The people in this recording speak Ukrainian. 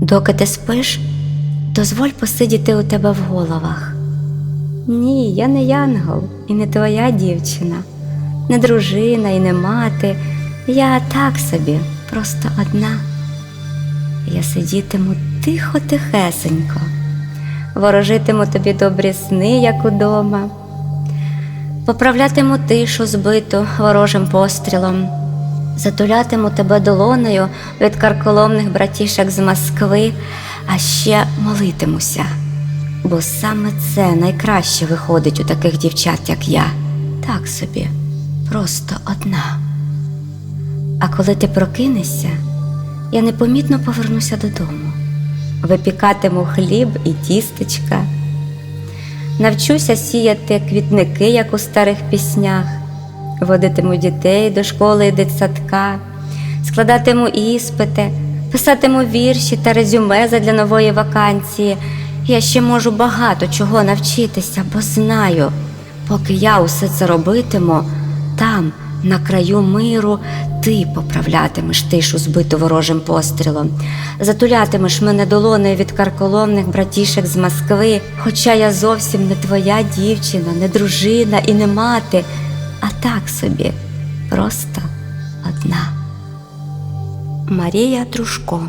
Доки ти спиш, дозволь посидіти у тебе в головах. Ні, я не янгол і не твоя дівчина, не дружина і не мати. Я так собі, просто одна. Я сидітиму тихо-тихесенько, ворожитиму тобі добрі сни, як удома, поправлятиму тишу збиту ворожим пострілом, затулятиму тебе долонею від карколомних братішек з Москви, а ще молитимуся, бо саме це найкраще виходить у таких дівчат, як я. Так собі, просто одна. А коли ти прокинешся, я непомітно повернуся додому, випікатиму хліб і тістечка, навчуся сіяти квітники, як у старих піснях, водитиму дітей до школи і дитсадка, складатиму іспити, писатиму вірші та резюме задля нової вакансії. Я ще можу багато чого навчитися, бо знаю, поки я усе це робитиму, там, на краю миру, ти поправлятимеш тишу збиту ворожим пострілом, затулятимеш мене долоною від карколомних братішек з Москви, хоча я зовсім не твоя дівчина, не дружина і не мати, так собі, просто одна. Марія Дружко